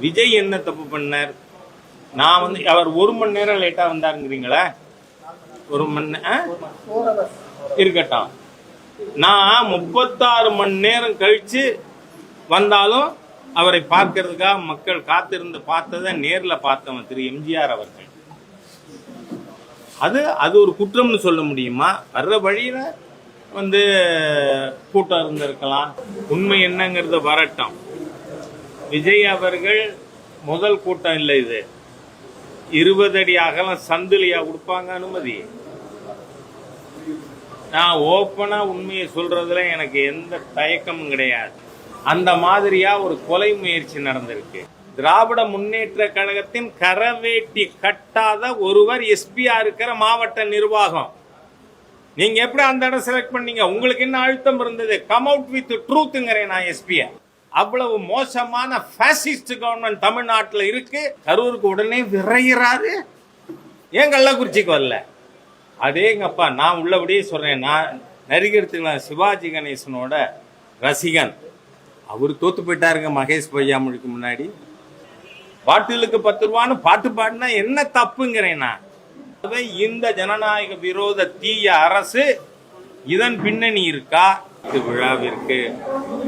விஜய் என்ன தப்பு பண்ணார்? நான் வந்து அவர் ஒரு மணி நேரம் லேட்டா வந்தாருங்கிறீங்களா? ஒரு மணி ஆ? இருக்கட்டும். நான் முப்பத்தாறு மணி நேரம் கழிச்சு வந்தாலும் அவரை பார்க்கறதுக்காக மக்கள் காத்திருந்து பார்த்ததை நேரில் பார்த்தவன் திரு எம்ஜிஆர் அவர்கள். அது அது ஒரு குற்றம்னு சொல்ல முடியுமா? வர்ற வழியில வந்து கூட்டம் இருந்திருக்கலாம். உண்மை என்னங்கிறத வரட்டும். விஜய் அவர்கள் முதல் கூட்டம் இல்லை இது. இருபது அடி அகலம் சந்திலியா கொடுப்பாங்க அனுமதி. நான் ஓப்பனா உண்மையை சொல்றதுல எனக்கு எந்த தயக்கமும் கிடையாது. அந்த மாதிரியா ஒரு கொலை முயற்சி நடந்திருக்கு. திராவிட முன்னேற்ற கழகத்தின் கரவேட்டி கட்டாத ஒருவர் எஸ்பியா இருக்கிற மாவட்ட நிர்வாகம். நீங்க எப்படி அந்த இடம் செலக்ட் பண்ணீங்க? உங்களுக்கு என்ன அழுத்தம் இருந்தது? கம் அவுட் வித் ட்ரூத்துங்கிறேன் நான் எஸ்பியா. அவ்வளவு மோசமான ஃபேசிஸ்ட் கவர்மெண்ட் தமிழ்நாட்டில் இருக்கு. கரூருக்கு உடனே விரைகிறாரு ஏன் கள்ளக்குறிச்சிக்கு வரல? அதேங்கப்பா நான் உள்ளபடியே சொல்கிறேன் நான் நடிகர் திரு சிவாஜி கணேசனோட ரசிகன். அவர் தோத்து போயிட்டாருங்க மகேஷ் பொய்யாமொழிக்கு முன்னாடி. பாட்டுகளுக்கு பத்து ரூபான்னு பாட்டு பாடினா என்ன தப்புங்கிறேன் நான். இந்த ஜனநாயக விரோத தீய அரசு இதன் பின்னணி இருக்கா? இது விழாவிற்கு.